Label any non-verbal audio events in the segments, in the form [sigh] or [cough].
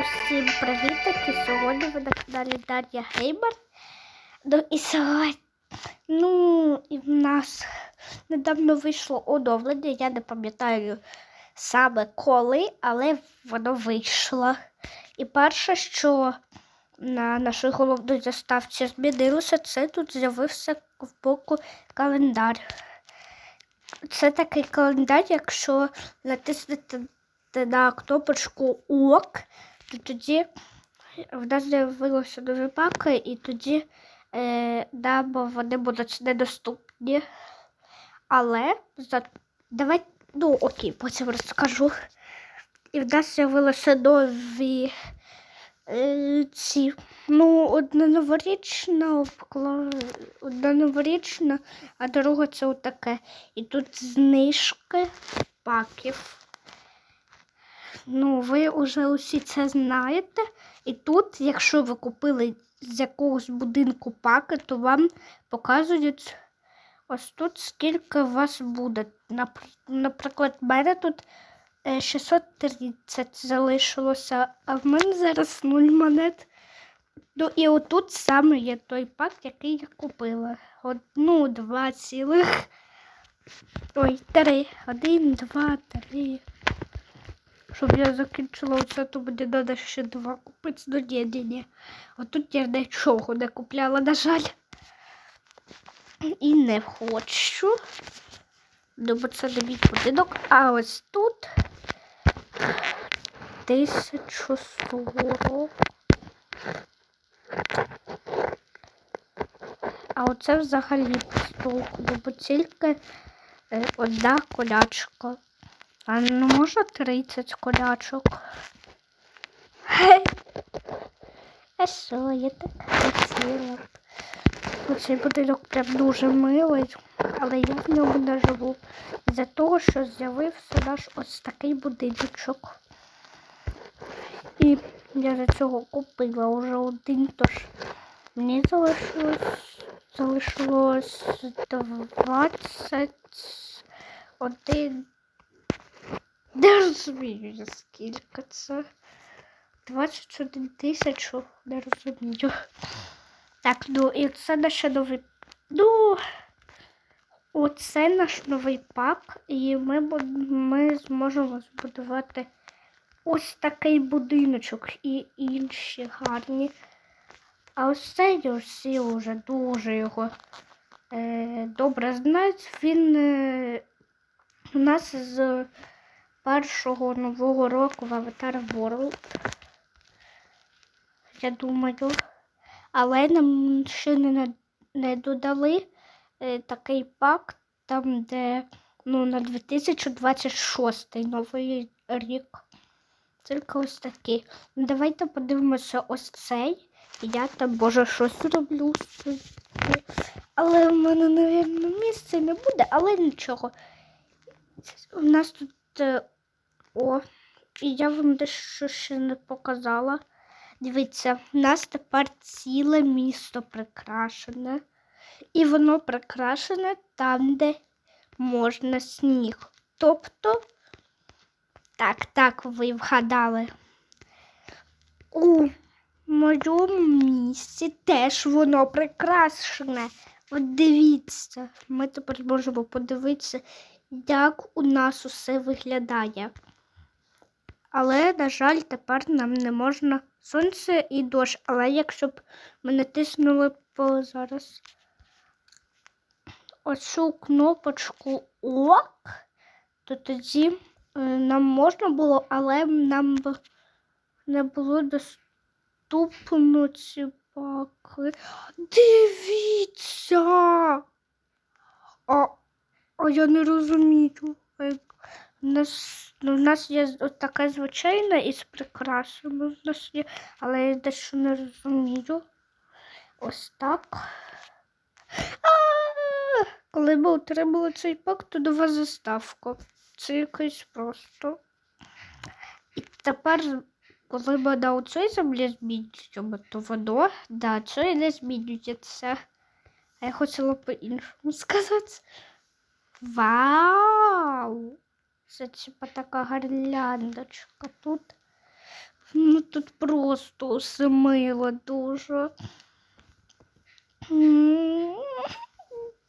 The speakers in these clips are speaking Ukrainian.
Усім привітики! Сьогодні ви на каналі Дар'я Геймер. Ну і сьогодні, ну, і в нас недавно вийшло оновлення. Я не пам'ятаю саме коли, але воно вийшло. І перше, що на нашій головній заставці змінилося, це тут з'явився в боку календар. Це такий календар, якщо натиснете на кнопочку ОК, то тоді в нас з'явилося нові паки, і тоді е, нам вони будуть недоступні. Але за... давай, ну окей, потім розкажу. І в нас з'явилися нові е, ці. Ну, одна новорічна, одна новорічна, а друга це отаке. І тут знижки паків. Ну, ви вже усі це знаєте. І тут, якщо ви купили з якогось будинку паки, то вам показують ось тут скільки у вас буде. Наприклад, в мене тут е, 630 залишилося, а в мене зараз 0 монет. Ну і отут саме є той пак, який я купила. Одну, два цілих. Ой, три. Один, два, три. Щоб я закінчила оце, то мені треба ще два купити до ні. Отут я нічого не купляла, на жаль. І не хочу. Ну, бо це не мій будинок. А ось тут 1140. А оце взагалі постолку, бо тільки е, одна колячка. А ну можна 30 колячок? А що, я так хотіла. б. Цей будинок прям дуже милий, але я в ньому не живу. З-за того, що з'явився наш ось такий будиночок. І я за цього купила вже один, тож мені залишилось залишилось 21 не розумію, скільки це. 21 тисячу, не розумію. Так, ну і це наш новий. Ну, оце наш новий пак, і ми, ми зможемо збудувати ось такий будиночок і інші гарні. А ось цей всі вже дуже його е, добре знають. Він е, у нас з першого нового року в Avatar World. Я думаю. Але нам ще не, не додали е, такий пак, там, де ну, на 2026 новий рік. Тільки ось такий. Ну, давайте подивимося ось цей. Я там, боже, щось роблю. Але в мене, мабуть, місця не буде, але нічого. У нас тут е, о, і я вам дещо ще не показала. Дивіться, в нас тепер ціле місто прикрашене. І воно прикрашене там, де можна сніг. Тобто, так, так, ви вгадали. У моєму місці теж воно прикрашене. От дивіться, ми тепер можемо подивитися, як у нас усе виглядає. Але, на жаль, тепер нам не можна сонце і дощ. Але якщо б ми натиснули по зараз оцю кнопочку ОК, то тоді е, нам можна було, але нам б не було доступно ці паки. Дивіться! А, а я не розумію. У нас, ну, у нас є от така звичайна із прикрасами. У нас є, але я дещо не розумію. Ось так. Коли ми отримали цей пак, то нова заставка. Це якийсь просто. І тепер, коли ми на оцій землі змінюємо, то воно, да, це не змінюється. А я хотіла по-іншому [laughs] сказати. Вау! Це типа така гирляндочка тут. Внутрі тут просто все дуже.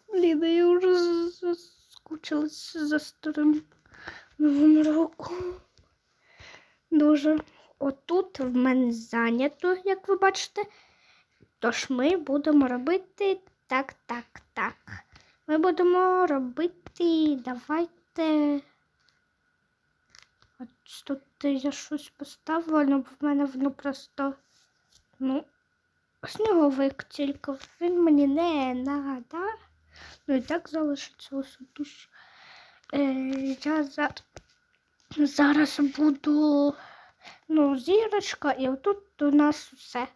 Блін, я вже заскучилася за старим новим роком. Дуже. Отут в мене зайнято, як ви бачите. Тож ми будемо робити так, так, так. Ми будемо робити. Давайте. От тут я щось поставила, але в мене воно просто. Ну, сніговик тільки він мені не надо. Ну і так залишиться ось тут. Е, я за... зараз буду. Ну, зірочка, і отут у нас все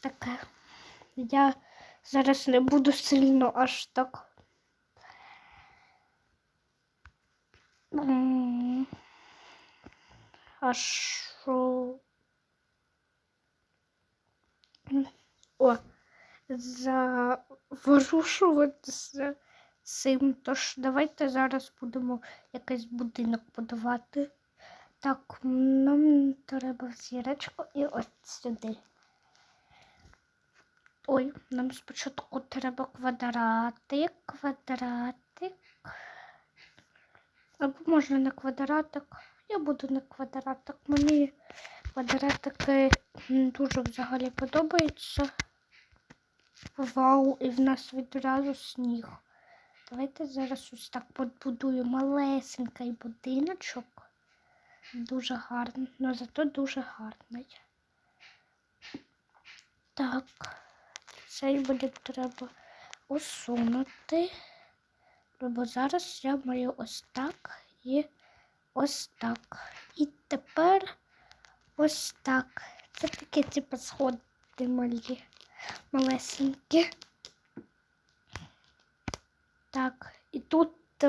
таке. Я зараз не буду сильно аж так. Аж що. О, заворушувати з цим. Тож давайте зараз будемо якийсь будинок будувати. Так, нам треба в зірочку і ось сюди. Ой, нам спочатку треба квадратик, квадратик. Або можна на квадратик. Я буду на квадратик. Мені квадратики дуже взагалі подобаються. Вау, і в нас відразу сніг. Давайте зараз ось так побудую малесенький будиночок. Дуже гарний, але зато дуже гарний. Так, цей буде треба усунути. Бо зараз я маю ось так і ось так. І тепер ось так. Це таке типу сходи малі, малесенькі. Так, і тут е,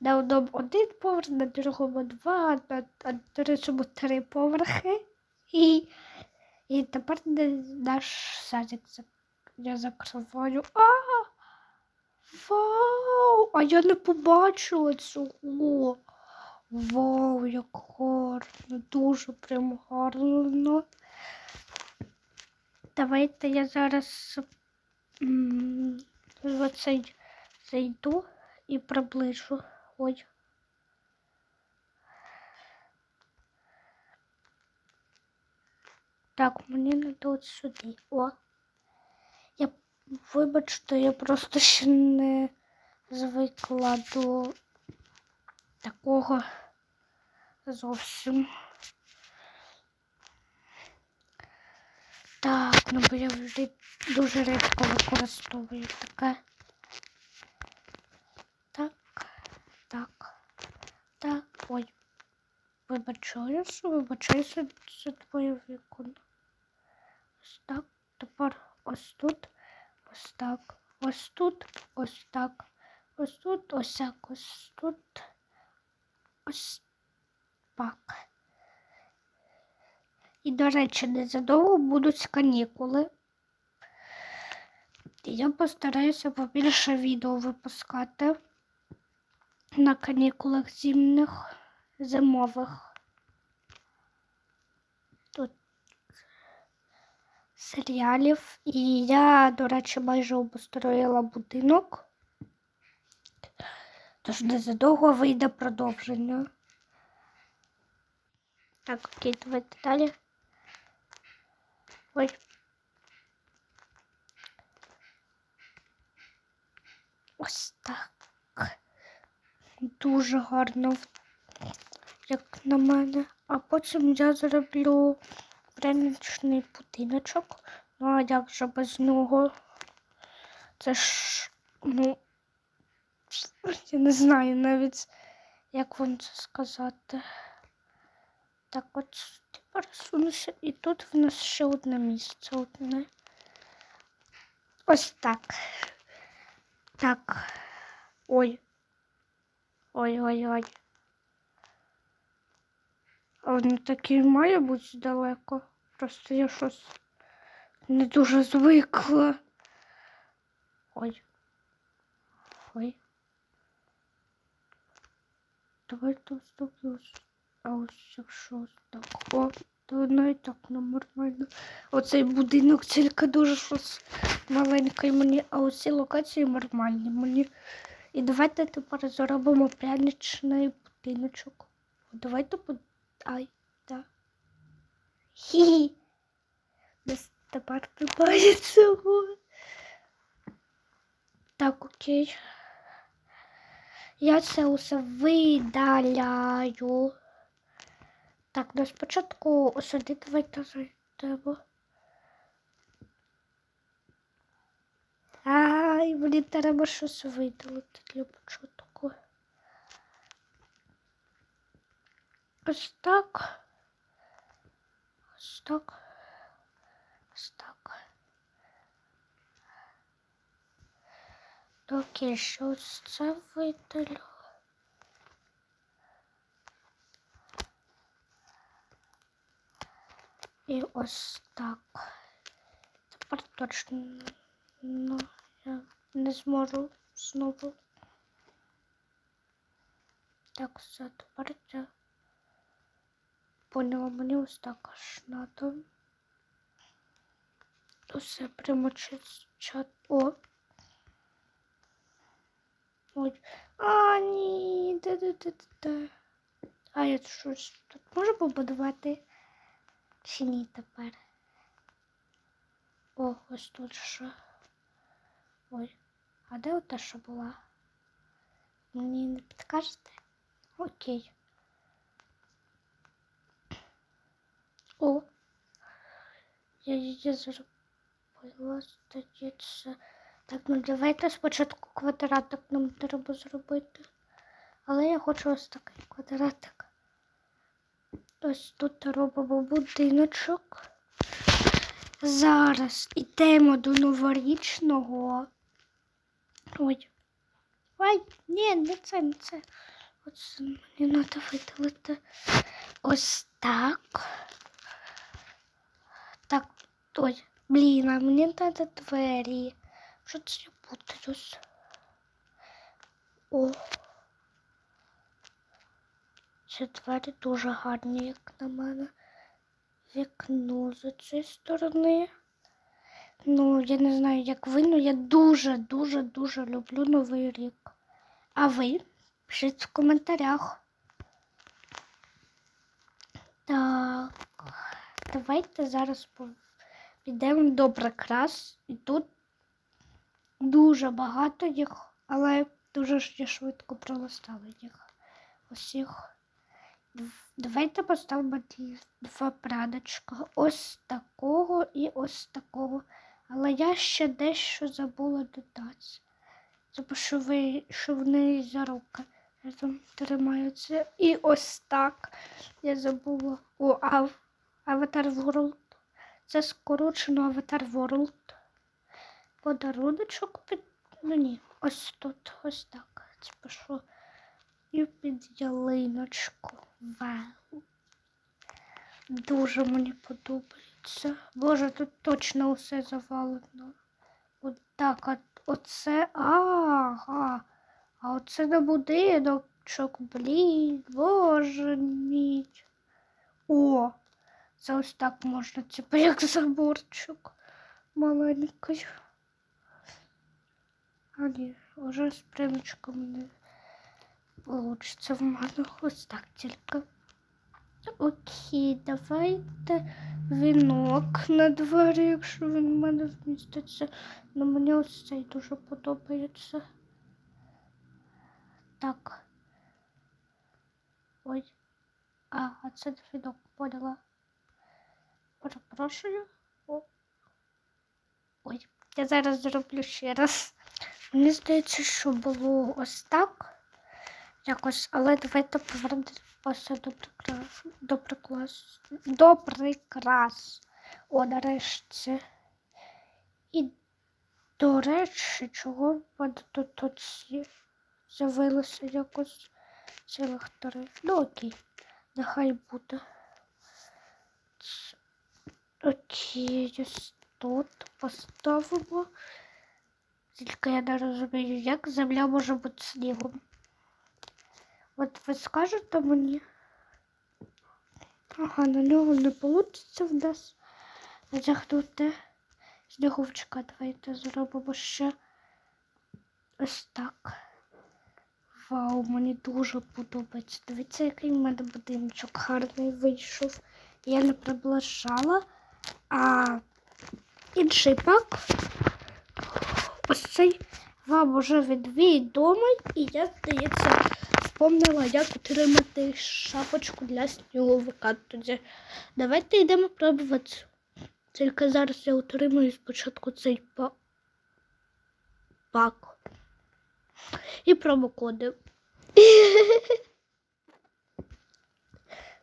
на одному один поверх, на другому два, на, на третьому три поверхи. І, і тепер наш садик я закриваю. А! Вау! А я не побачила цього. Вау, як гарно, дуже прям гарно. Давайте я зараз в цей зайду і приближу. Ой. Так, мені надо от сюди. О. Я вибачте, я просто ще не звикла до такого зовсім. Так, ну бо я вже дуже рідко використовую таке. Так, так, так. Ой. Вибачаюся, вибачаюся за твоє вікон. Ось так. Тепер ось тут, ось так, ось тут, ось так, ось тут, ось так, ось тут, ось так. І, до речі, незадовго будуть канікули. І я постараюся побільше відео випускати на канікулах зимних, зимових. Тут серіалів. І я, до речі, майже обустроїла будинок. Тож незадовго вийде продовження. Так, окей, давайте далі. Ой. Ось так. Дуже гарно, як на мене. А потім я зроблю пряничний будиночок. Ну, а як же без нього? Це ж, ну, я не знаю навіть, як вам це сказати. Так, от тепер сунуся. І тут в нас ще одне місце одне. Ось так. Так. Ой. Ой-ой-ой. А воно таки і має бути далеко. Просто я щось не дуже звикла. Ой. Давайте так. А ось ось так. О, то воно і так нормально. Оцей будинок тільки дуже щось маленький мені, а оці локації нормальні мені. І давайте тепер зробимо пряничний будиночок. Давайте по. Ай, так. Хі. Нас тепер немає цього. Так, окей. Я це усе видаляю. Так, ну спочатку сюди давайте зайдемо. Ай, мені треба щось видалити для початку. Ось так. Ось так. Ось так. Окей, що це видалю. І ось так. Тепер точно ну, я не зможу знову. Так, все, тепер я поняла, мені ось так аж надо. Усе прямо через чат. О! А, ні, де-де-де-де. А я щось тут можу побудувати? Чи ні тепер? О, ось тут що. Ой, а де ота що була? Мені не підкажете? Окей. О, я її зробила, здається. Так, ну давайте спочатку квадратик нам треба зробити. Але я хочу ось такий квадратик. Ось тут робимо будиночок. Зараз йдемо до новорічного. Ой. Ой, ні, не це, не це. Оце мені треба видалити. Ось так. Так, ой, блін, а мені треба двері. Що це я путаюсь? О. Двері дуже гарні, як на мене. Вікно з цієї сторони. Ну, я не знаю, як ви, але я дуже-дуже дуже люблю Новий рік. А ви? Пишіть в коментарях. Так, давайте зараз підемо до прикрас. І тут дуже багато їх, але дуже швидко пролистали їх. Усіх. Давайте поставимо два прядочка. Ось такого і ось такого. Але я ще дещо забула додати. Що ви, що вони за руки разом тримаються. І ось так. Я забула. О, ав, Аватар World. Це скорочено Аватар World. Подаруночок під. Ну ні, ось тут, ось так. Це пішло. І під ялиночку. Вау. Дуже мені подобається. Боже, тут точно усе завалено. От так, от, оце. Ага. А оце на будиночок, блін, боже мій. О, це ось так можна, типу, як заборчик маленький. А ні, вже з примічком не получиться в мене ось так тільки. Окей, давайте вінок на дворі, якщо він в мене вміститься. Ну мені ось цей дуже подобається. Так. Ой. А, а це вінок поняла. Перепрошую. О. Ой, я зараз зроблю ще раз. Мені здається, що було ось так. Якось, але давайте повернемося до прикрас. До прикрас. До прикрас. О, нарешті. І, до речі, чого в мене тут, тут ці з'явилося якось цілих три. Ну окей, нехай буде. Окей, ось тут поставимо. Тільки я не розумію, як земля може бути снігом. От ви скажете мені? Ага, на нього не вийде в нас затягнути сніговчика. Давайте зробимо ще ось так. Вау, мені дуже подобається. Дивіться, який в мене будиночок гарний вийшов. Я не приближала, а інший пак цей вам уже відомий, і я, здається, вспомнила, як отримати шапочку для сніговика. Тоді давайте йдемо пробувати. Тільки зараз я отримую спочатку цей пак. І промокоди. [laughs]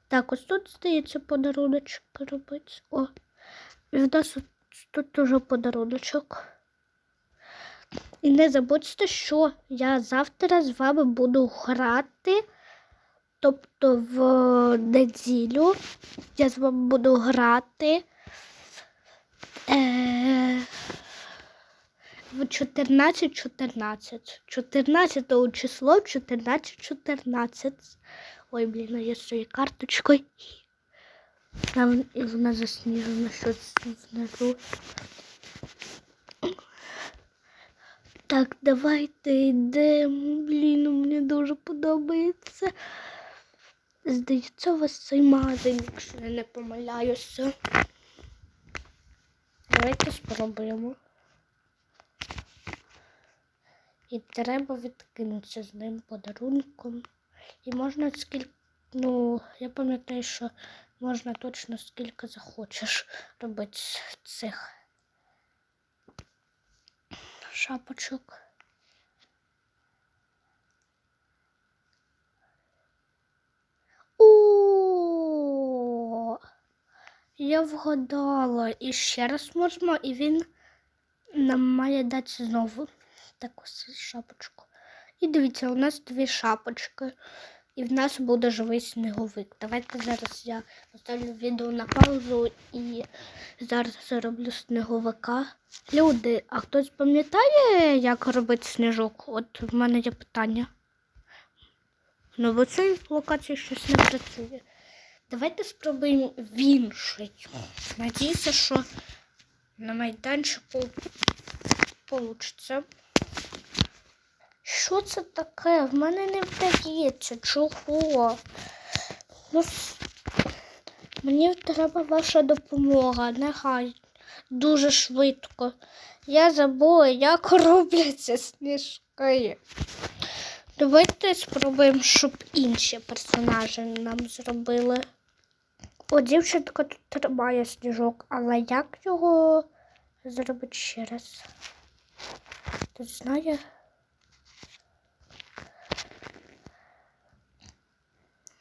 Так, ось тут здається подаруночок робити. О, і в нас тут теж подаруночок. І не забудьте, що я завтра з вами буду грати. Тобто в неділю я з вами буду грати е, в 14-14. 14 число 14-14. Ой, блін, а я цією карточкою. Там і вона засніжена щось внизу. Так, давайте йдемо. Блін, мені дуже подобається. Здається, у вас цей магазин, якщо я не помиляюся. Давайте спробуємо. І треба відкинутися з ним подарунком. І можна скільки. Ну, я пам'ятаю, що можна точно скільки захочеш робити цих шапочок. О, я вгадала. І ще раз можемо, і він нам має дати знову таку шапочку. І дивіться, у нас дві шапочки. І в нас буде живий сніговик. Давайте зараз я поставлю відео на паузу і зараз зроблю сніговика. Люди, а хтось пам'ятає, як робити сніжок? От в мене є питання. Ну, в цій локації щось не працює. Давайте спробуємо в інший. Надіюся, що на майданчику вийде. Що це таке? В мене не вдається. Чого? Ну, мені треба ваша допомога. Нехай. Дуже швидко. Я забула, як робляться сніжки. Давайте спробуємо, щоб інші персонажі нам зробили. О, дівчинка тут тримає сніжок, але як його зробити ще раз? Хтось знає?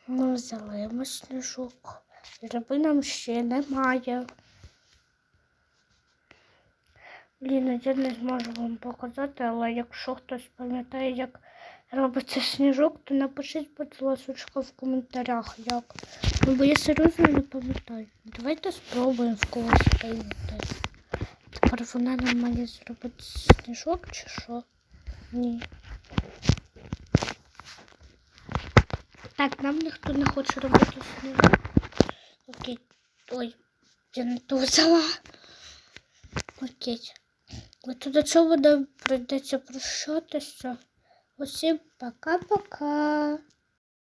Ну, взяли ми сніжок. Риби нам ще немає. Блін, я не зможу вам показати, але якщо хтось пам'ятає, як робиться сніжок, то напишіть, будь ласка, в коментарях, як. Ну, бо я серйозно не пам'ятаю. Давайте спробуємо в когось прийняти. Тепер вона нам має зробити сніжок чи що? Ні. Так, нам ніхто не хоче робити сніжок. Окей. Ой, я не ту взяла. Окей. От до цього нам прийдеться прощатися. Усім пока-пока.